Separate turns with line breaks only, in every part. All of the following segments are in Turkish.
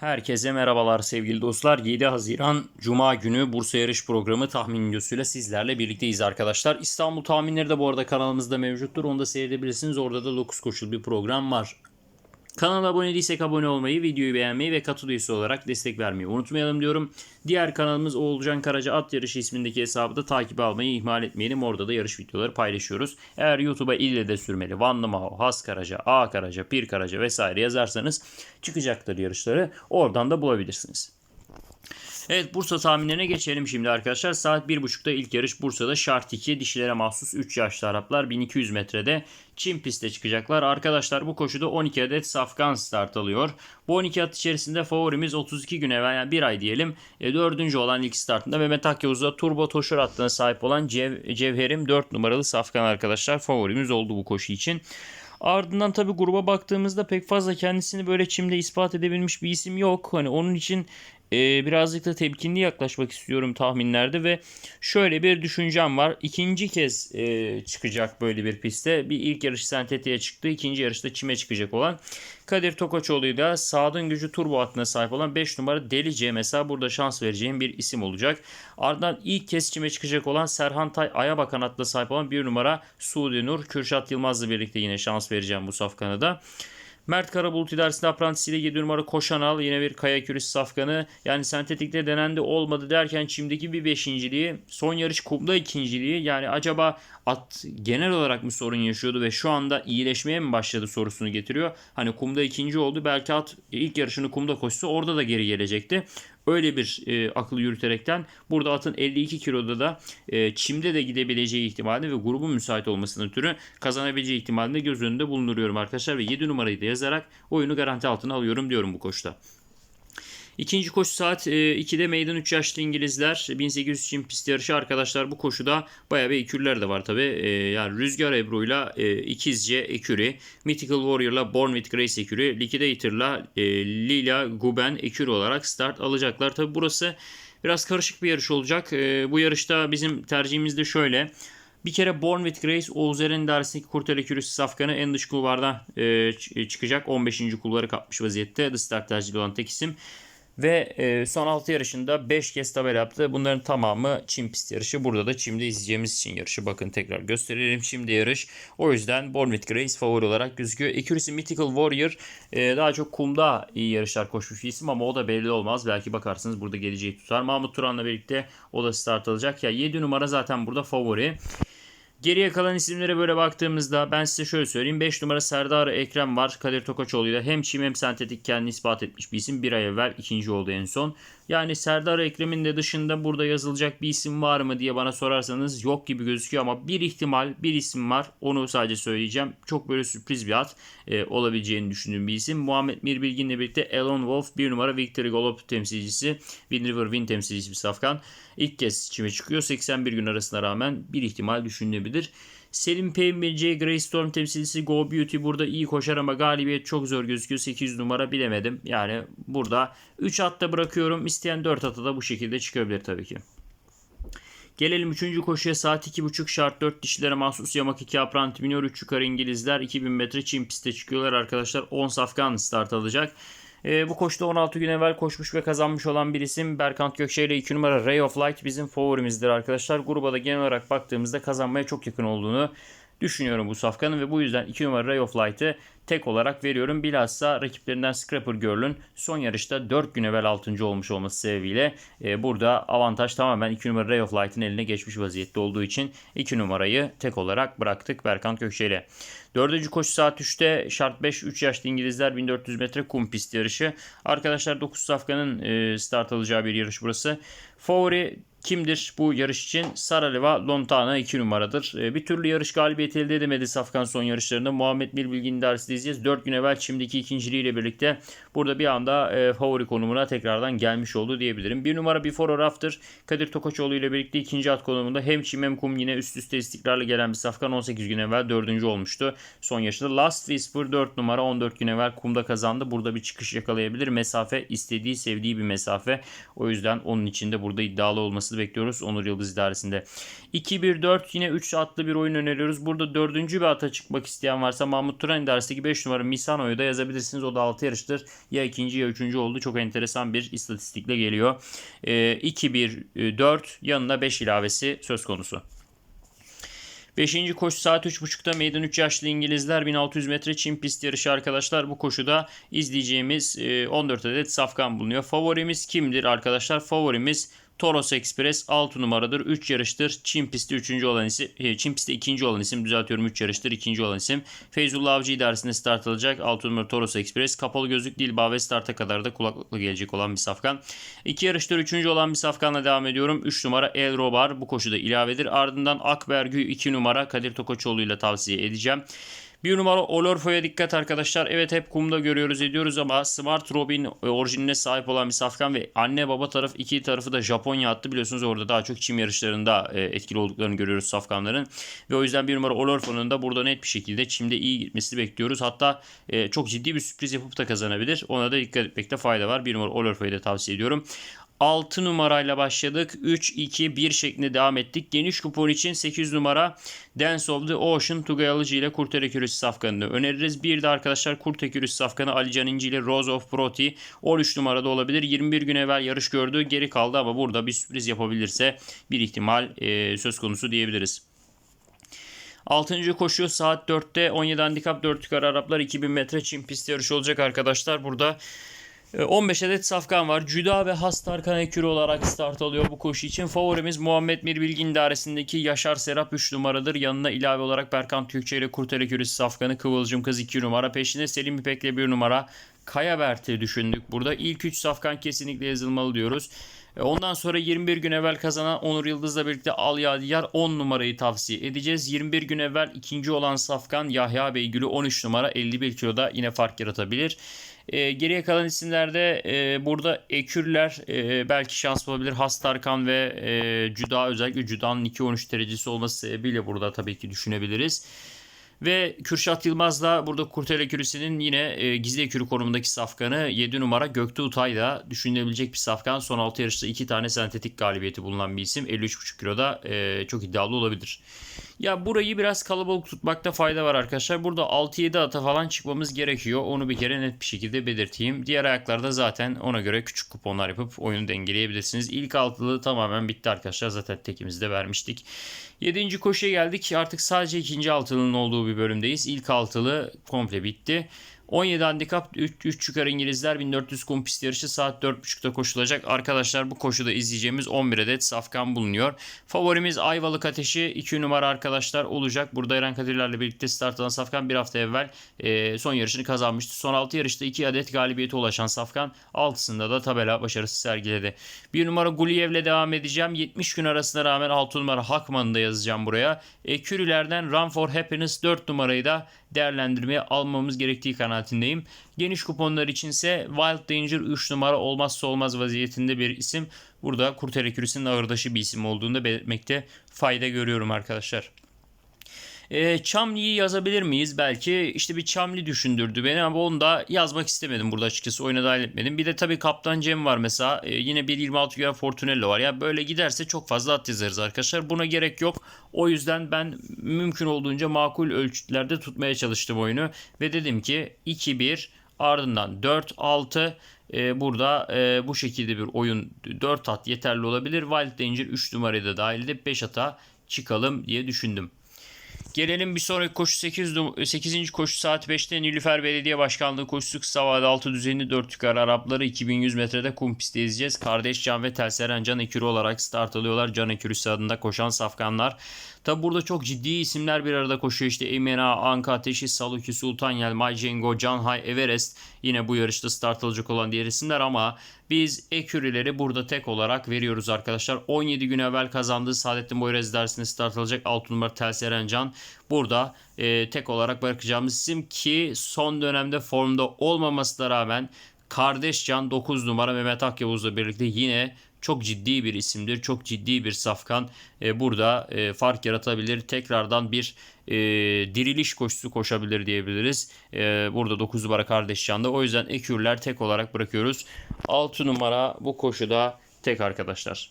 Herkese merhabalar sevgili dostlar. 7 Haziran Cuma günü Bursa Yarış Programı tahmin videosuyla sizlerle birlikteyiz arkadaşlar. İstanbul tahminleri de bu arada kanalımızda mevcuttur. Onu da seyredebilirsiniz. Orada da 9 koşul bir program var. Kanala abone değilsek abone olmayı, videoyu beğenmeyi ve katıl üyesi olarak destek vermeyi unutmayalım diyorum. Diğer kanalımız Oğulcan Karaca At Yarışı ismindeki hesabı da takip almayı ihmal etmeyelim. Orada da yarış videoları paylaşıyoruz. Eğer YouTube'a ille de sürmeli Vanlı Maho, Has Karaca, A Karaca, Pir Karaca vesaire yazarsanız çıkacaktır yarışları. Oradan da bulabilirsiniz. Evet Bursa tahminlerine geçelim şimdi arkadaşlar. Saat 1.30'da ilk yarış Bursa'da şart 2 dişilere mahsus 3 yaşlı Araplar 1200 metrede Çin pistte çıkacaklar. Arkadaşlar bu koşuda 12 adet safkan start alıyor. Bu 12 at içerisinde favorimiz 32 gün evvel yani bir ay diyelim. E, dördüncü olan ilk startında Mehmet Akyavuz'da turbo toşur hattına sahip olan Cev Cevherim 4 numaralı safkan arkadaşlar favorimiz oldu bu koşu için. Ardından tabi gruba baktığımızda pek fazla kendisini böyle çimde ispat edebilmiş bir isim yok. Hani onun için e, birazcık da temkinli yaklaşmak istiyorum tahminlerde ve şöyle bir düşüncem var. İkinci kez e, çıkacak böyle bir pistte. Bir ilk yarış sentetiğe çıktı. ikinci yarışta çime çıkacak olan Kadir Tokaçoğlu'yla sağdın gücü turbo hattına sahip olan 5 numara Delice mesela burada şans vereceğim bir isim olacak. Ardından ilk kez çime çıkacak olan Serhan Tay Aya Bakan hattına sahip olan 1 numara Suudi Nur Kürşat Yılmaz'la birlikte yine şans vereceğim bu safkanı da. Mert Karabulut idaresinde aprantisiyle 7 numara Koşanal yine bir kaya kürüsü safkanı. Yani sentetikte denendi olmadı derken çimdeki bir beşinciliği son yarış kumda ikinciliği yani acaba at genel olarak mı sorun yaşıyordu ve şu anda iyileşmeye mi başladı sorusunu getiriyor. Hani kumda ikinci oldu belki at ilk yarışını kumda koşsa orada da geri gelecekti. Öyle bir e, akıl yürüterekten burada atın 52 kiloda da e, çimde de gidebileceği ihtimali ve grubun müsait olmasının türü kazanabileceği ihtimalini göz önünde bulunduruyorum arkadaşlar ve 7 numarayı da yazarak oyunu garanti altına alıyorum diyorum bu koşuda. İkinci koşu saat 2'de meydan 3 yaşlı İngilizler 1800 için pist yarışı arkadaşlar bu koşuda bayağı bir ekürler de var tabi. Yani Rüzgar Ebru'yla İkizce Eküri, Mythical Warrior'la Born with Grace Eküri, Liquidator'la Lila Guben Eküri olarak start alacaklar. Tabi burası biraz karışık bir yarış olacak. Bu yarışta bizim tercihimiz de şöyle. Bir kere Born with Grace Oğuzer'in idaresindeki Kurtel Ekürüsü Safkan'ı en dış kulvarda e, çıkacak. 15. kulvarı kapmış vaziyette. The Start tercihli olan tek isim. Ve e, son 6 yarışında 5 kez tabela yaptı. Bunların tamamı çim pist yarışı. Burada da çimde izleyeceğimiz için yarışı. Bakın tekrar gösterelim. Şimdi yarış. O yüzden Born with Grace favori olarak gözüküyor. Accuracy Mythical Warrior e, daha çok kumda iyi yarışlar koşmuş bir isim ama o da belli olmaz. Belki bakarsınız burada geleceği tutar. Mahmut Turan'la birlikte o da start alacak. Ya 7 numara zaten burada favori. Geriye kalan isimlere böyle baktığımızda ben size şöyle söyleyeyim. 5 numara Serdar Ekrem var. Kadir Tokaçoğlu ile hem çim hem sentetik kendini ispat etmiş bir isim. Bir ay evvel ikinci oldu en son. Yani Serdar Ekrem'in de dışında burada yazılacak bir isim var mı diye bana sorarsanız yok gibi gözüküyor ama bir ihtimal bir isim var. Onu sadece söyleyeceğim. Çok böyle sürpriz bir at e, olabileceğini düşündüğüm bir isim. Muhammed Mirbilgin'le birlikte Elon Wolf bir numara Victory Galop temsilcisi. Wind River Win temsilcisi bir safkan. İlk kez çime çıkıyor. 81 gün arasına rağmen bir ihtimal düşünülebilir. Selim Peymirci, Grey Storm temsilcisi Go Beauty burada iyi koşar ama galibiyet çok zor gözüküyor. 800 numara bilemedim. Yani burada 3 atta bırakıyorum. İsteyen 4 atı da bu şekilde çıkabilir tabii ki. Gelelim 3. koşuya saat 2.30 şart 4 dişilere mahsus yamak 2 apranti minor 3 yukarı İngilizler 2000 metre Çin pistte çıkıyorlar arkadaşlar 10 safkan start alacak. E, bu koşuda 16 gün evvel koşmuş ve kazanmış olan bir isim Berkant Gökçe ile 2 numara Ray of Light bizim favorimizdir arkadaşlar. Gruba da genel olarak baktığımızda kazanmaya çok yakın olduğunu düşünüyorum bu safkanın ve bu yüzden 2 numara Ray of Light'ı tek olarak veriyorum. Bilhassa rakiplerinden Scrapper Girl'ün son yarışta 4 gün evvel 6. olmuş olması sebebiyle e, burada avantaj tamamen 2 numara Ray of Light'ın eline geçmiş vaziyette olduğu için 2 numarayı tek olarak bıraktık Berkant Gökçe ile. Dördüncü koşu saat 3'te şart 5 3 yaşlı İngilizler 1400 metre kum pist yarışı. Arkadaşlar 9 safkanın e, start alacağı bir yarış burası. Favori kimdir bu yarış için? Saraleva Lontana 2 numaradır. E, bir türlü yarış galibiyeti elde edemedi Safkan son yarışlarında. Muhammed Mirbilgin dersinde izleyeceğiz. 4 gün evvel çimdeki ikinciliğiyle birlikte burada bir anda e, favori konumuna tekrardan gelmiş oldu diyebilirim. Bir numara Before or After Kadir Tokaçoğlu ile birlikte ikinci at konumunda hem çim hem kum yine üst üste istikrarlı gelen bir Safkan 18 gün evvel dördüncü olmuştu. Son yarışta Last Whisper 4 numara 14 gün evvel kumda kazandı. Burada bir çıkış yakalayabilir. Mesafe istediği sevdiği bir mesafe. O yüzden onun içinde burada iddialı olmasını bekliyoruz Onur Yıldız idaresinde. 2-1-4 yine 3 atlı bir oyun öneriyoruz. Burada dördüncü bir ata çıkmak isteyen varsa Mahmut Turan idaresi gibi 5 numara Misano'yu da yazabilirsiniz. O da 6 yarıştır. Ya ikinci ya üçüncü oldu. Çok enteresan bir istatistikle geliyor. E, 2-1-4 yanına 5 ilavesi söz konusu. Beşinci koşu saat 3.30'da meydan 3 yaşlı İngilizler 1600 metre Çin pist yarışı arkadaşlar. Bu koşuda izleyeceğimiz e, 14 adet safkan bulunuyor. Favorimiz kimdir arkadaşlar? Favorimiz Toros Express 6 numaradır. 3 yarıştır. Çin pistte 3. olan isim, e, Çin pistte 2. olan isim düzeltiyorum 3 yarıştır. 2. olan isim. Feyzullah Avcı idaresinde start alacak. 6 numara Toros Express. Kapalı gözlük değil ve starta kadar da kulaklıkla gelecek olan bir safkan. 2 yarıştır 3. olan bir safkanla devam ediyorum. 3 numara El Robar bu koşuda ilavedir. Ardından Akbergü 2 numara Kadir Tokoçoğlu ile tavsiye edeceğim. Bir numara Olorfo'ya dikkat arkadaşlar. Evet hep kumda görüyoruz ediyoruz ama Smart Robin e, orijinaline sahip olan bir safkan ve anne baba taraf iki tarafı da Japonya attı. Biliyorsunuz orada daha çok çim yarışlarında e, etkili olduklarını görüyoruz safkanların. Ve o yüzden bir numara Olorfo'nun da burada net bir şekilde çimde iyi gitmesini bekliyoruz. Hatta e, çok ciddi bir sürpriz yapıp da kazanabilir. Ona da dikkat etmekte fayda var. Bir numara Olorfo'yu da tavsiye ediyorum. 6 numarayla başladık. 3-2-1 şeklinde devam ettik. Geniş kupon için 8 numara Dance of the Ocean Tugay Alıcı ile Kurtere Kürüsü safkanını öneririz. Bir de arkadaşlar Kurte Kürüsü safkanı Ali Can İnci ile Rose of Proti 13 numarada olabilir. 21 gün evvel yarış gördü. Geri kaldı ama burada bir sürpriz yapabilirse bir ihtimal e, söz konusu diyebiliriz. 6. koşu saat 4'te 17 handikap 4 yukarı Araplar 2000 metre çim pist yarışı olacak arkadaşlar. Burada 15 e, adet safkan var. Cüda ve Hastarkan ekürü olarak start alıyor bu koşu için. Favorimiz Muhammed Mir Bilgin dairesindeki Yaşar Serap 3 numaradır. Yanına ilave olarak Berkan Türkçe ile Kurtar ekürüsü safkanı Kıvılcım Kız 2 numara. Peşinde Selim İpek'le 1 numara. Kaya Bert'i düşündük. Burada ilk 3 safkan kesinlikle yazılmalı diyoruz. E, ondan sonra 21 gün evvel kazanan Onur Yıldız'la birlikte Al Yadigar 10 numarayı tavsiye edeceğiz. 21 gün evvel ikinci olan Safkan Yahya Beygül'ü 13 numara 51 kiloda yine fark yaratabilir. E, geriye kalan isimlerde e, burada Ekürler e, belki şans bulabilir. Hastarkan ve e, Cüda özellikle Cüda'nın 2-13 derecesi olması sebebiyle burada tabii ki düşünebiliriz. Ve Kürşat Yılmaz da burada Kurtel Ekürüsü'nün yine e, gizli ekürü konumundaki safkanı 7 numara Göktuğ Utay da düşünülebilecek bir safkan. Son 6 yarışta 2 tane sentetik galibiyeti bulunan bir isim. 53,5 kiloda e, çok iddialı olabilir. Ya burayı biraz kalabalık tutmakta fayda var arkadaşlar. Burada 6-7 ata falan çıkmamız gerekiyor. Onu bir kere net bir şekilde belirteyim. Diğer ayaklarda zaten ona göre küçük kuponlar yapıp oyunu dengeleyebilirsiniz. İlk altılı tamamen bitti arkadaşlar. Zaten tekimizde vermiştik. 7. koşuya geldik. Artık sadece ikinci altılının olduğu bir bölümdeyiz. İlk altılı komple bitti. 17 handikap 3, 3 yukarı İngilizler 1400 kum pist yarışı saat 4.30'da koşulacak. Arkadaşlar bu koşuda izleyeceğimiz 11 adet safkan bulunuyor. Favorimiz Ayvalık Ateşi 2 numara arkadaşlar olacak. Burada Eren Kadirlerle birlikte start alan safkan bir hafta evvel e, son yarışını kazanmıştı. Son 6 yarışta 2 adet galibiyete ulaşan safkan 6'sında da tabela başarısı sergiledi. 1 numara Guliyev'le devam edeceğim. 70 gün arasına rağmen 6 numara Hakman'ı da yazacağım buraya. E, Kürülerden Run for Happiness 4 numarayı da değerlendirmeye almamız gerektiği kanaatindeyim. Geniş kuponlar içinse Wild Danger 3 numara olmazsa olmaz vaziyetinde bir isim. Burada Kurtel Ekürüsü'nün ağırdaşı bir isim olduğunu da belirtmekte fayda görüyorum arkadaşlar. E, Çamli'yi yazabilir miyiz? Belki işte bir Çamli düşündürdü beni ama onu da yazmak istemedim burada açıkçası. Oyuna dahil etmedim. Bir de tabii Kaptan Cem var mesela. E, yine 1.26 Güven Fortunello var. Ya böyle giderse çok fazla at yazarız arkadaşlar. Buna gerek yok. O yüzden ben mümkün olduğunca makul ölçütlerde tutmaya çalıştım oyunu. Ve dedim ki 2-1 ardından 4-6 e, burada e, bu şekilde bir oyun 4 at yeterli olabilir. Wild Danger 3 numarayı da dahil edip 5 ata çıkalım diye düşündüm. Gelelim bir sonraki koşu 8. 8. koşu saat 5'te Nilüfer Belediye Başkanlığı koşusu kısa vadede 6 düzenli 4 yukarı Arapları 2100 metrede kum pistte izleyeceğiz. Kardeş Can ve Telseren Can Ekürü olarak start alıyorlar. Can Ekürüsü adında koşan safkanlar. Tabi burada çok ciddi isimler bir arada koşuyor. İşte Emena, Anka Ateşi, Saluki, Sultanyel, Majengo, Canhay, Everest yine bu yarışta start alacak olan diğer isimler ama biz ekürüleri burada tek olarak veriyoruz arkadaşlar. 17 gün evvel kazandığı Saadettin Boyrez dersinde start alacak 6 numara Telseren Can. Burada e, tek olarak bırakacağımız isim ki son dönemde formda olmamasına rağmen kardeş Can 9 numara Mehmet Akyavuz'la birlikte yine çok ciddi bir isimdir. Çok ciddi bir safkan. E, burada e, fark yaratabilir. Tekrardan bir e, diriliş koşusu koşabilir diyebiliriz. E, burada 9 numara kardeş Can'da. O yüzden ekürler tek olarak bırakıyoruz. 6 numara bu koşuda tek arkadaşlar.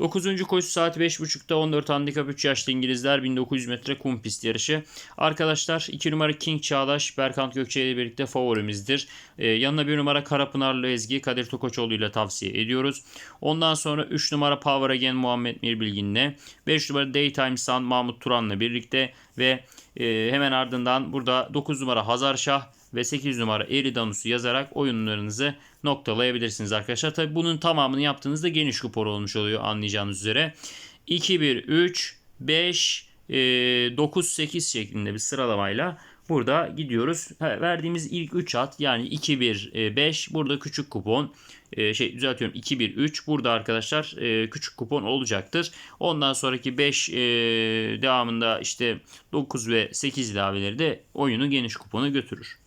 9. koşu saat 5.30'da 14 handikap 3 yaşlı İngilizler 1900 metre kum pist yarışı. Arkadaşlar 2 numara King Çağdaş Berkant Gökçe ile birlikte favorimizdir. Ee, yanına 1 numara Karapınarlı Ezgi Kadir Tokoçoğlu ile tavsiye ediyoruz. Ondan sonra 3 numara Power Again Muhammed Mirbilgin'le 5 numara Daytime Sun Mahmut Turan'la birlikte ve e, hemen ardından burada 9 numara Hazar Şah ve 8 numara Eridanus'u yazarak oyunlarınızı noktalayabilirsiniz arkadaşlar. Tabi bunun tamamını yaptığınızda geniş kupon olmuş oluyor anlayacağınız üzere. 2, 1, 3, 5, 9, 8 şeklinde bir sıralamayla burada gidiyoruz. Verdiğimiz ilk 3 at yani 2, 1, 5 burada küçük kupon. E, şey düzeltiyorum 2, 1, 3 burada arkadaşlar e, küçük kupon olacaktır. Ondan sonraki 5 e, devamında işte 9 ve 8 ilaveleri de oyunu geniş kupona götürür.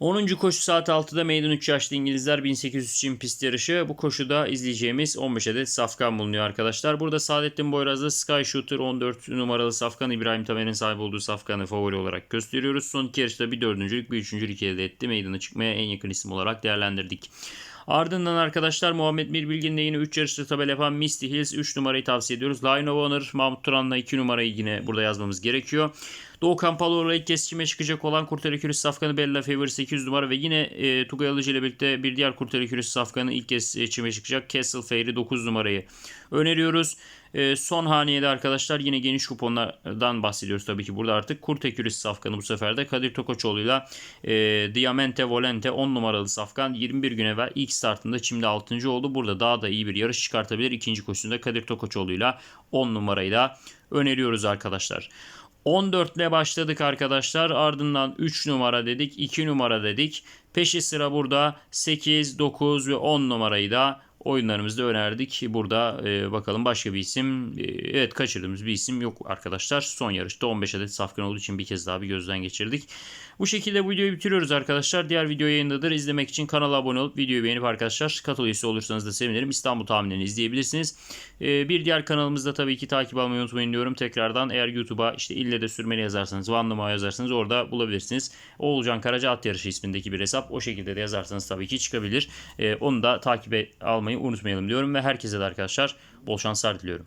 10. koşu saat 6'da meydan 3 yaşlı İngilizler 1800 için pist yarışı. Bu koşuda izleyeceğimiz 15 adet safkan bulunuyor arkadaşlar. Burada Saadettin Boyraz'da Sky Shooter 14 numaralı safkan İbrahim Tamer'in sahip olduğu safkanı favori olarak gösteriyoruz. Son iki yarışta bir dördüncülük bir üçüncülük elde etti. Meydana çıkmaya en yakın isim olarak değerlendirdik. Ardından arkadaşlar Muhammed Mirbilgin'le yine 3 yarışta tabela yapan Misty Hills 3 numarayı tavsiye ediyoruz. Line of Honor Mahmut Turan'la 2 numarayı yine burada yazmamız gerekiyor. Doğu Kampaloğlu'la ilk kez çime çıkacak olan Kurtarı Kürüs Safkanı Bella Favor 8 numara ve yine e, Tugay Alıcı ile birlikte bir diğer Kurtarı Kürüs Safkanı ilk kez e, çime çıkacak Castle Fairy 9 numarayı öneriyoruz. E, son haniyede arkadaşlar yine geniş kuponlardan bahsediyoruz tabii ki burada artık. Kurtekürüs Safkanı bu sefer de Kadir Tokoçoğlu'yla e, Diamante Volente 10 numaralı Safkan 21 gün evvel ilk startında çimde 6. oldu. Burada daha da iyi bir yarış çıkartabilir. İkinci koşusunda Kadir Tokoçoğlu'yla 10 numarayı da öneriyoruz arkadaşlar. 14 ile başladık arkadaşlar. Ardından 3 numara dedik, 2 numara dedik. Peşi sıra burada 8, 9 ve 10 numarayı da oyunlarımızda önerdik. Burada e, bakalım başka bir isim. E, evet kaçırdığımız bir isim yok arkadaşlar. Son yarışta 15 adet safkan olduğu için bir kez daha bir gözden geçirdik. Bu şekilde bu videoyu bitiriyoruz arkadaşlar. Diğer video yayındadır. İzlemek için kanala abone olup videoyu beğenip arkadaşlar katıl üyesi olursanız da sevinirim. İstanbul tahminlerini izleyebilirsiniz. E, bir diğer kanalımızda tabii ki takip almayı unutmayın diyorum. Tekrardan eğer YouTube'a işte ille de sürmeli yazarsanız, Vanlıma yazarsanız orada bulabilirsiniz. Oğulcan Karaca At Yarışı ismindeki bir hesap. O şekilde de yazarsanız tabii ki çıkabilir. E, onu da takibe almayı unutmayalım diyorum ve herkese de arkadaşlar bol şanslar diliyorum.